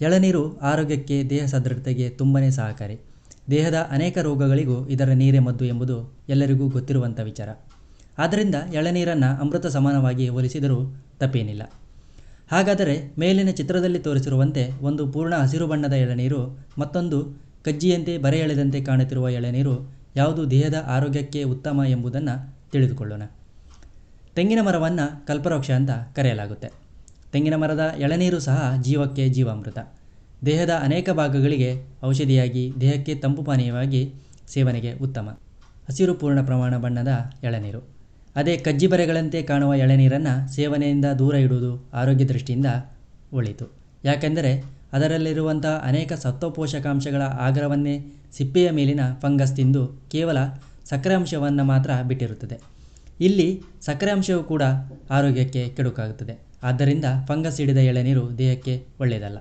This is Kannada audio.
ಎಳನೀರು ಆರೋಗ್ಯಕ್ಕೆ ದೇಹ ಸದೃಢತೆಗೆ ತುಂಬನೇ ಸಹಕಾರಿ. ದೇಹದ ಅನೇಕ ರೋಗಗಳಿಗೂ ಇದರ ನೀರೇ ಮದ್ದು ಎಂಬುದು ಎಲ್ಲರಿಗೂ ಗೊತ್ತಿರುವಂಥ ವಿಚಾರ. ಆದ್ದರಿಂದ ಎಳನೀರನ್ನು ಅಮೃತ ಸಮಾನವಾಗಿ ಹೋಲಿಸಿದರೂ ತಪ್ಪೇನಿಲ್ಲ. ಹಾಗಾದರೆ ಮೇಲಿನ ಚಿತ್ರದಲ್ಲಿ ತೋರಿಸಿರುವಂತೆ ಒಂದು ಪೂರ್ಣ ಹಸಿರು ಬಣ್ಣದ ಎಳನೀರು, ಮತ್ತೊಂದು ಕಜ್ಜಿಯಂತೆ ಬರೆ ಎಳೆದಂತೆ ಕಾಣುತ್ತಿರುವ ಎಳನೀರು ಯಾವುದು ದೇಹದ ಆರೋಗ್ಯಕ್ಕೆ ಉತ್ತಮ ಎಂಬುದನ್ನು ತಿಳಿದುಕೊಳ್ಳೋಣ. ತೆಂಗಿನ ಮರವನ್ನು ಕಲ್ಪವೃಕ್ಷ ಅಂತ ಕರೆಯಲಾಗುತ್ತೆ. ತೆಂಗಿನ ಮರದ ಎಳನೀರು ಸಹ ಜೀವಕ್ಕೆ ಜೀವಾಮೃತ. ದೇಹದ ಅನೇಕ ಭಾಗಗಳಿಗೆ ಔಷಧಿಯಾಗಿ, ದೇಹಕ್ಕೆ ತಂಪು ಪಾನೀಯವಾಗಿ ಸೇವನೆಗೆ ಉತ್ತಮ. ಹಸಿರು ಪೂರ್ಣ ಪ್ರಮಾಣ ಬಣ್ಣದ ಎಳನೀರು. ಅದೇ ಕಜ್ಜಿ ಬರೆಗಳಂತೆ ಕಾಣುವ ಎಳನೀರನ್ನು ಸೇವನೆಯಿಂದ ದೂರ ಇಡುವುದು ಆರೋಗ್ಯ ದೃಷ್ಟಿಯಿಂದ ಒಳಿತು. ಯಾಕೆಂದರೆ ಅದರಲ್ಲಿರುವಂಥ ಅನೇಕ ಸತ್ವ ಪೋಷಕಾಂಶಗಳ ಆಗ್ರವನ್ನೇ ಸಿಪ್ಪೆಯ ಮೇಲಿನ ಫಂಗಸ್ ತಿಂದು ಕೇವಲ ಸಕ್ಕರೆ ಅಂಶವನ್ನು ಮಾತ್ರ ಬಿಟ್ಟಿರುತ್ತದೆ. ಇಲ್ಲಿ ಸಕ್ಕರೆ ಅಂಶವು ಕೂಡ ಆರೋಗ್ಯಕ್ಕೆ ಕೆಡುಕಾಗುತ್ತದೆ. ಆದ್ದರಿಂದ ಫಂಗಸ್ ಹಿಡಿದ ಎಳನೀರು ದೇಹಕ್ಕೆ ಒಳ್ಳೆಯದಲ್ಲ.